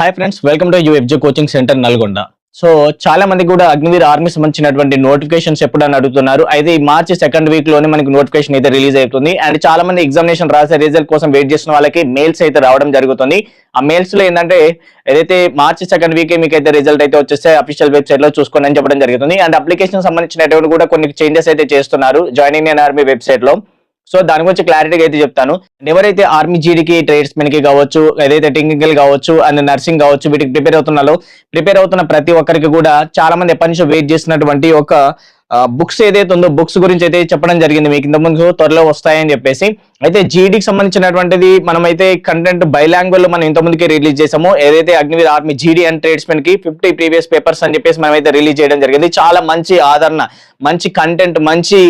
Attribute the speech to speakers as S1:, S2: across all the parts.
S1: Hi friends welcome to UFJ coaching centre Nalgonda so చాలా మంది కూడా అగ్నివీర్ ఆర్మీ సంబంధించినటువంటి నోటిఫికేషన్స్ ఎప్పుడని అడుగుతున్నారు. అయితే ఈ మార్చి సెకండ్ వీక్లోనే మనకి నోటిఫికేషన్ అయితే రిలీజ్ అవుతుంది. అండ్ చాలా మంది ఎగ్జామినేషన్ రాసే రిజల్ట్ కోసం వెయిట్ చేసిన వాళ్ళకి మెయిల్స్ అయితే రావడం జరుగుతుంది. ఆ మెయిల్స్లో ఏంటంటే ఏదైతే మార్చి సెకండ్ వీక్ మీకు అయితే రిజల్ట్ అయితే వచ్చేస్తే అఫీషియల్ వెబ్సైట్లో చూసుకోండి అని చెప్పడం జరుగుతుంది. అండ్ అప్లికేషన్ సంబంధించినటువంటి కూడా కొన్ని చేంజెస్ అయితే చేస్తున్నారు. జాయినింగ్ ఇన్ ఆర్మీ వెబ్సైట్లో. సో దాని గురించి క్లారిటీగా అయితే చెప్తాను. ఎవరైతే ఆర్మీ జీడీకి ట్రేడ్స్మెన్కి కావచ్చు ఏదైతే టెక్నికల్ కావచ్చు అండ్ నర్సింగ్ కావచ్చు వీటికి ప్రిపేర్ అవుతున్నారో ప్రిపేర్ అవుతున్న ప్రతి ఒక్కరికి కూడా చాలా మంది ఎప్పటి నుంచో వెయిట్ చేస్తున్నటువంటి ఒక బుక్స్ ఏదైతే ఉందో బుక్స్ గురించి అయితే చెప్పడం జరిగింది. మీకు ఇంతకుముందు ముందు త్వరలో వస్తాయని చెప్పేసి. అయితే జీడీకి సంబంధించినటువంటిది మనమైతే కంటెంట్ బైలాంగ్వల్ మనం ఇంత ముందుకే రిలీజ్ చేసాము ఏదైతే అగ్నివీర్ ఆర్మీ జీడీ అండ్ ట్రేడ్స్మెన్కి ఫిఫ్టీ ప్రీవియస్ పేపర్స్ అని చెప్పేసి మనమైతే రిలీజ్ చేయడం జరిగింది. చాలా మంచి ఆదరణ మంచి కంటెంట్ మంచి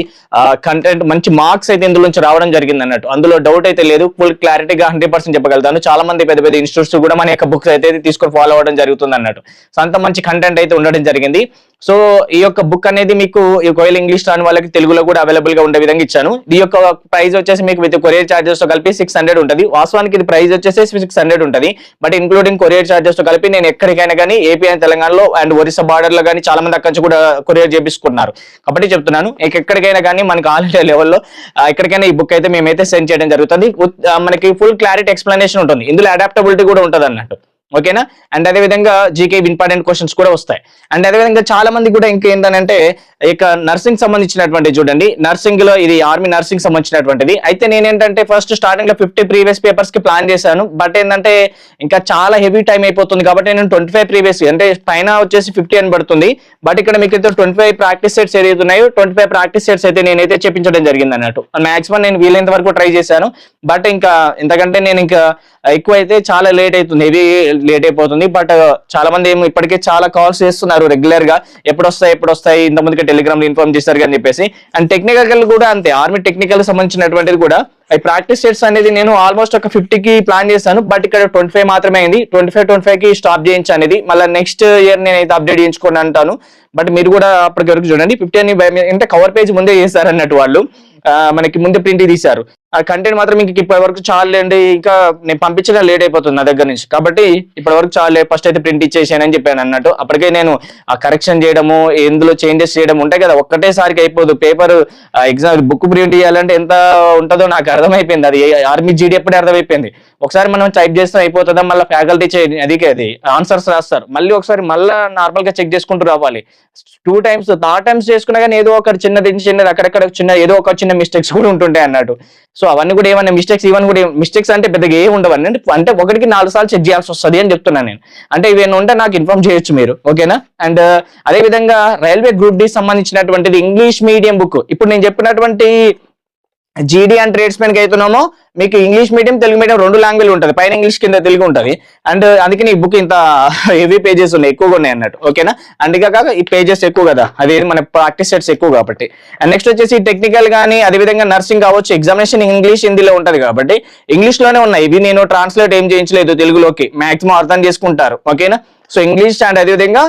S1: కంటెంట్ మంచి మార్క్స్ అయితే ఇందులో నుంచి రావడం జరిగింది అన్నట్టు. అందులో డౌట్ అయితే లేదు. ఫుల్ క్లారిటీగా హండ్రెడ్ పర్సెంట్ చెప్పగలుగుతాను. చాలా మంది పెద్ద పెద్ద ఇన్స్టిట్యూట్స్ కూడా మన యొక్క బుక్స్ అయితే తీసుకొని ఫాలో అవ్వడం జరుగుతుంది అన్నట్టు. సో అంత మంచి కంటెంట్ అయితే ఉండడం జరిగింది. సో ఈ యొక్క బుక్ అనేది మీకు ఒకవేళ ఇంగ్లీష్ రాని వాళ్ళకి తెలుగులో కూడా అవైలబుల్గా ఉండే విధంగా ఇచ్చాను. ఈ యొక్క ప్రైస్ వచ్చేసి మీకు విత్ కొరియర్ చార్జెస్తో కలిపి సిక్స్ హండ్రెడ్ ఉంటుంది. వాస్తవానికి ఇది ప్రైస్ వచ్చేసి సిక్స్ హండ్రెడ్ ఉంటుంది. బట్ ఇంక్లూడింగ్ కొరియర్ చార్జెస్తో కలిపి నేను ఎక్కడికైనా కానీ ఏపీ అండ్ తెలంగాణలో అండ్ ఒరిస్సా బార్డర్లో కానీ చాలా మంది అక్కడి నుంచి కూడా కొరియర్ చేపించుకున్నారు కాబట్టి చెప్తున్నాను ఎక్కడికైనా కానీ మనకి ఆల్ ఇండియా లెవెల్లో ఎక్కడికైనా ఈ బుక్ అయితే మేమైతే సెండ్ చేయడం జరుగుతుంది. మనకి ఫుల్ క్లారిటీ ఎక్స్ప్లెనేషన్ ఉంటుంది. ఇందులో అడాప్టబిలిటీ కూడా ఉంటుంది అన్నట్టు ఓకేనా? అండ్ అదే విధంగా జీకే ఇంపార్టెంట్ క్వశ్చన్స్ కూడా వస్తాయి. అండ్ అదే విధంగా చాలా మంది కూడా ఇంకా ఏంటంటే ఇక నర్సింగ్ సంబంధించినటువంటి చూడండి నర్సింగ్లో ఇది ఆర్మీ నర్సింగ్ సంబంధించినటువంటిది. అయితే నేను ఏంటంటే ఫస్ట్ స్టార్టింగ్లో ఫిఫ్టీ ప్రీవియస్ పేపర్స్కి ప్లాన్ చేశాను. బట్ ఏంటంటే ఇంకా చాలా హెవీ టైం అయిపోతుంది కాబట్టి నేను ట్వంటీ ఫైవ్ ప్రీవియస్ అంటే పైన వచ్చేసి ఫిఫ్టీ అని పడుతుంది. బట్ ఇక్కడ మీకు అయితే ట్వంటీ ఫైవ్ ప్రాక్టీస్ సెట్స్ ఏదైతే ఉన్నాయో ట్వంటీ ఫైవ్ ప్రాక్టీస్ సెట్స్ అయితే నేనైతే చెప్పించడం జరిగింది అన్నట్టు మాక్సిమం నేను వీలైనంత వరకు ట్రై చేశాను. బట్ ఇంకా ఎందుకంటే నేను ఇంకా ఎక్కువ అయితే చాలా లేట్ అవుతుంది. హెవీ లేట్ అయిపోతుంది. బట్ uh, చాలా మంది ఏమి ఇప్పటికే చాలా కాల్స్ చేస్తున్నారు రెగ్యులర్గా. ఎప్పుడు వస్తాయి ఎప్పుడు వస్తాయి ఇంతమందికి టెలిగ్రామ్ ఇన్ఫార్మ్ చేశారు అని చెప్పేసి. అండ్ టెక్నికల్ కూడా అంతే. ఆర్మీ టెక్నికల్ సంబంధించినటువంటిది కూడా ఈ ప్రాక్టీస్ సెట్స్ అనేది నేను ఆల్మోస్ట్ ఒక ఫిఫ్టీ కి ప్లాన్ చేశాను బట్ ఇక్కడ ట్వంటీ ఫైవ్ మాత్రమే అయింది. ట్వంటీ ఫైవ్ ట్వంటీ ఫైవ్కి స్టాప్ చేయించు అనేది మళ్ళీ నెక్స్ట్ ఇయర్ నేనైతే అప్డేట్ చేయించుకోండి అంటాను. బట్ మీరు కూడా అప్పటికి వరకు చూడండి. ఫిఫ్టీ అని అంటే కవర్ పేజ్ ముందే చేశారు అన్నట్టు వాళ్ళు మనకి ముందే ప్రింట్ తీశారు. ఆ కంటెంట్ మాత్రం మీకు ఇప్పటి వరకు చాలు లేండి ఇంకా నేను పంపించడం లేట్ అయిపోతుంది నా దగ్గర నుంచి. కాబట్టి ఇప్పటి వరకు చాలా ఫస్ట్ అయితే ప్రింట్ ఇచ్చేసాను అని చెప్పాను అన్నట్టు. అప్పటికే నేను ఆ కరెక్షన్ చేయడము ఎందులో చేంజెస్ చేయడం ఉంటాయి కదా. ఒక్కటేసారికి అయిపోదు. పేపర్ ఎగ్జామ్ బుక్ ప్రింట్ చేయాలంటే ఎంత ఉంటుందో నాకు అర్థమైపోయింది. అది ఆర్మీ జీడీ ఎప్పుడే అర్థమైపోయింది. ఒకసారి మనం టైప్ చేస్తే అయిపోతుందా మళ్ళీ ఫ్యాకల్టీ అది అది. ఆన్సర్స్ రాస్తారు. మళ్ళీ ఒకసారి మళ్ళీ నార్మల్గా చెక్ చేసుకుంటూ రావాలి. టూ టైమ్స్ థర్డ్ టైమ్స్ చేసుకున్నా కానీ ఏదో ఒక చిన్నది చిన్నది అక్కడక్కడ చిన్న ఏదో ఒక చిన్న మిస్టేక్స్ కూడా ఉంటుంటాయి అన్నట్టు సో అవన్నీ కూడా ఏమన్నా మిస్టేక్స్ ఇవన్నీ కూడా మిస్టేక్స్ అంటే పెద్దగా ఏ ఉండవు. అంటే అంటే ఒకటికి నాలుగు సార్లు చెక్ చేయాల్సి వస్తుంది అని చెప్తున్నాను నేను. అంటే ఇవేనా ఉంటే నాకు ఇన్ఫార్మ్ చేయొచ్చు మీరు. ఓకేనా? అండ్ uh, అదే విధంగా రైల్వే గ్రూప్ డి సంబంధించినటువంటిది ఇంగ్లీష్ మీడియం బుక్ ఇప్పుడు నేను చెప్పినటువంటి జీడీ అండ్ ట్రేడ్స్మెన్కి అవుతున్నామో మీకు ఇంగ్లీష్ మీడియం తెలుగు మీడియం రెండు లాంగ్వేజ్ ఉంటుంది. పైన ఇంగ్లీష్ కింద తెలుగు ఉంటుంది. అండ్ అందుకే ఈ బుక్ ఇంత హెవీ పేజెస్ ఉన్నాయి. ఎక్కువగా ఉన్నాయి అన్నట్టు. ఓకేనా అందుకే కాక ఈ పేజెస్ ఎక్కువ కదా? అది మన ప్రాక్టీస్ సెట్స్ ఎక్కువ కాబట్టి. అండ్ నెక్స్ట్ వచ్చేసి టెక్నికల్ కానీ అదేవిధంగా నర్సింగ్ కావచ్చు. ఎగ్జామినేషన్ ఇంగ్లీష్ హిందీలో ఉంటుంది కాబట్టి. ఇంగ్లీష్లోనే ఉన్నాయి. ఇవి నేను ట్రాన్స్లేట్ ఏం చేయించలేదు తెలుగులోకి. మాక్సిమం అర్థం చేసుకుంటారు. ఓకేనా సో ఇంగ్లీష్ అండ్ అదేవిధంగా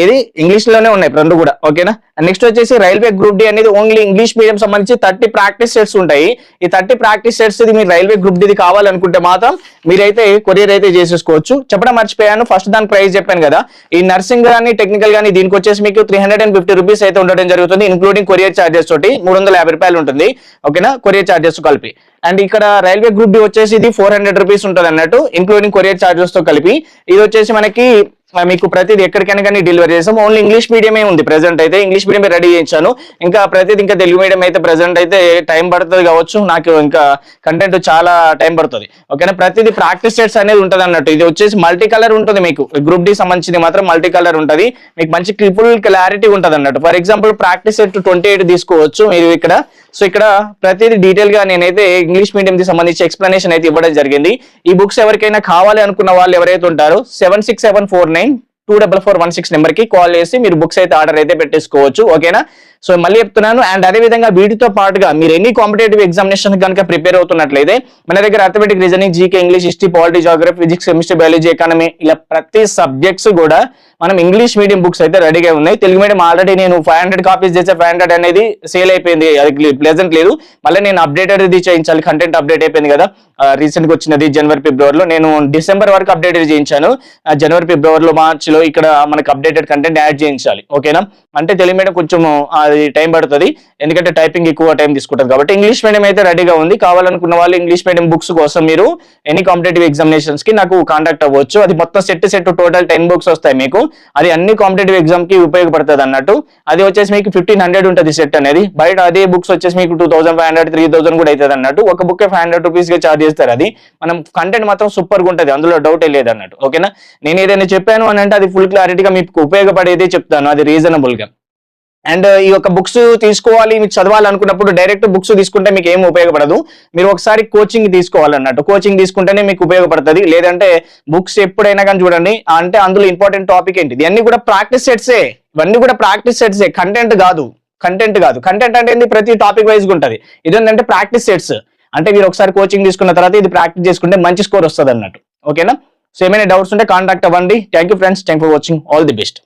S1: ఇది ఇంగ్లీష్లోనే ఉన్నాయి రెండు కూడా ఓకేనా? నెక్స్ట్ వచ్చేసి రైల్వే గ్రూప్ డి అనేది ఓన్లీ ఇంగ్లీష్ మీడియం సంబంధించి థర్టీ ప్రాక్టీస్ సెట్స్ ఉంటాయి. ఈ థర్టీ ప్రాక్టీస్ సెట్స్ ఇది మీరు రైల్వే గ్రూప్ డిది కావాలనుకుంటే మాత్రం మీరైతే కొరియర్ అయితే చేసేసుకోవచ్చు. చెప్పడం మర్చిపోయాను ఫస్ట్ దాని ప్రైస్ చెప్పాను కదా. ఈ నర్సింగ్ కానీ టెక్నికల్ కానీ దీనికి వచ్చేసి మీకు three hundred and fifty rupees అయితే ఉండడం జరుగుతుంది ఇన్క్లూడింగ్ కొరియర్ చార్జెస్ తోటి మూడు వందల యాభై రూపాయలు ఉంటుంది. ఓకేనా? కొరియర్ చార్జెస్ కలిపి. అండ్ ఇక్కడ రైల్వే గ్రూప్ డి వచ్చేసి ఇది ఫోర్ హండ్రెడ్ రూపీస్ ఉంటుంది అన్నట్టు ఇంక్లూడింగ్ కొరియర్ చార్జెస్తో కలిపి. ఇది వచ్చేసి మనకి మీకు ప్రతిది ఎక్కడికైనా కానీ డెలివరీ చేస్తాం. ఓన్లీ ఇంగ్లీష్ మీడియమే ఉంది ప్రెసెంట్ అయితే. ఇంగ్లీష్ మీడియం రెడీ చేయించాను. ఇంకా ప్రతిది ఇంకా తెలుగు మీడియం అయితే ప్రెసెంట్ అయితే టైం పడుతుంది కావచ్చు. నాకు ఇంకా కంటెంట్ చాలా టైం పడుతుంది. ఓకేనా ప్రతిది ప్రాక్టీస్ సెట్స్ అనేది ఉంటుంది అన్నట్టు. ఇది వచ్చేసి మల్టీ కలర్ ఉంటుంది మీకు. గ్రూప్ డి సంబంధించింది మాత్రం మల్టీ కలర్ ఉంటుంది. మీకు మంచి ఫుల్ క్లారిటీ ఉంటుంది అన్నట్టు. For example practice set twenty eight తీసుకోవచ్చు మీరు ఇక్కడ. సో ఇక్కడ ప్రతిదీ డీటెయిల్గా నేనైతే ఇంగ్లీష్ మీడియం కి సంబంధించి ఎక్స్ప్లెనేషన్ అయితే ఇవ్వడం జరిగింది. ఈ బుక్స్ ఎవరికైనా కావాలి అనుకున్న వాళ్ళు ఎవరైతే ఉంటారో seven six seven four nine two double four one six నెంబర్కి కాల్ చేసి మీరు బుక్స్ అయితే ఆర్డర్ అయితే పెట్టేసుకోవచ్చు. ఓకేనా సో మళ్ళీ చెప్తున్నాను. అండ్ అదే విధంగా వీటితో పాటుగా మీరు ఎన్ని కాంపిటేటివ్ ఎగ్జామినేషన్ కనుక ప్రిపేర్ అవుతున్నట్లయితే మన దగ్గర arithmetic reasoning GK English history polity geography physics chemistry biology economy ఇలా ప్రతి సబ్జెక్ట్స్ కూడా మనం ఇంగ్లీష్ మీడియం బుక్స్ అయితే రెడీగా ఉన్నాయి. తెలుగు మీడియం ఆల్రెడీ నేను ఫైవ్ హండ్రెడ్ కాపీస్ చేసే ఫైవ్ హండ్రెడ్ అనేది సేల్ అయిపోయింది. అది ప్లెజెంట్ లేదు. మళ్ళీ నేను అప్డేటెడ్ ఇది చేయించాలి. కంటెంట్ అప్డేట్ అయిపోయింది కదా. రీసెంట్గా వచ్చినది జనవరి ఫిబ్రవరిలో నేను డిసెంబర్ వరకు అప్డేటెడ్ చేయించాను. జనవరి ఫిబ్రవరిలో మార్చ్లో ఇక్కడ మనకి అప్డేటెడ్ కంటెంట్ యాడ్ చేయించాలి. ఓకేనా అంటే తెలుగు మీడియం కొంచెం అది టైం పడుతుంది. ఎందుకంటే టైపింగ్ ఎక్కువ టైం తీసుకుంటుంది. కాబట్టి ఇంగ్లీష్ మీడియం అయితే రెడీగా ఉంది. కావాలనుకున్న వాళ్ళు ఇంగ్లీష్ మీడియం బుక్స్ కోసం మీరు ఎనీ కాంపిటేటివ్ ఎగ్జామినేషన్స్కి నాకు కాంటాక్ట్ అవ్వచ్చు. అది మొత్తం set set total ten books వస్తాయి మీకు. అది అన్ని కాంపిటేటివ్ ఎగ్జామ్కి ఉపయోగపడుతుంది అన్నట్టు. అది వచ్చేసి మీకు ఫిఫ్టీన్ హండ్రెడ్ ఉంటుంది సెట్ అనేది. బయట అదే బుక్స్ వచ్చేసి మీకు two thousand five hundred three thousand కూడా అవుతుంది అన్నట్టు. ఒక బుక్ ఫైవ్ హండ్రెడ్ రూపీస్గా చార్జ్ చేస్తారు అది. మనం కంటెంట్ మాత్రం సూపర్గా ఉంటుంది. అందులో డౌట్ లేదు అన్నట్టు. ఓకేనా నేను ఏదైనా చెప్పాను అని అంటే అది ఫుల్ క్లారిటీగా మీకు ఉపయోగపడేది చెప్తాను. అది రీజనబుల్గా. అండ్ uh, ఈ యొక్క బుక్స్ తీసుకోవాలి మీకు చదవాలనుకున్నప్పుడు డైరెక్ట్ బుక్స్ తీసుకుంటే మీకు ఏం ఉపయోగపడదు. మీరు ఒకసారి కోచింగ్ తీసుకోవాలన్నట్టు. కోచింగ్ తీసుకుంటేనే మీకు ఉపయోగపడుతుంది. లేదంటే బుక్స్ ఎప్పుడైనా కానీ చూడండి అంటే అందులో ఇంపార్టెంట్ టాపిక్ ఏంటి ఇవన్నీ కూడా ప్రాక్టీస్ సెట్సే ఇవన్నీ కూడా ప్రాక్టీస్ సెట్సే కంటెంట్ కాదు. కంటెంట్ కాదు. కంటెంట్ అంటే ప్రతి టాపిక్ వైజ్ ఉంటుంది. ఇది ఏంటంటే ప్రాక్టీస్ సెట్స్ అంటే మీరు ఒకసారి కోచింగ్ తీసుకున్న తర్వాత ఇది ప్రాక్టీస్ చేసుకుంటే మంచి స్కోర్ వస్తుంది అన్నట్టు ఓకేనా సో ఏమైనా డౌట్స్ ఉంటే కాంటాక్ట్ అవ్వండి. Thank you friends thank for watching all the best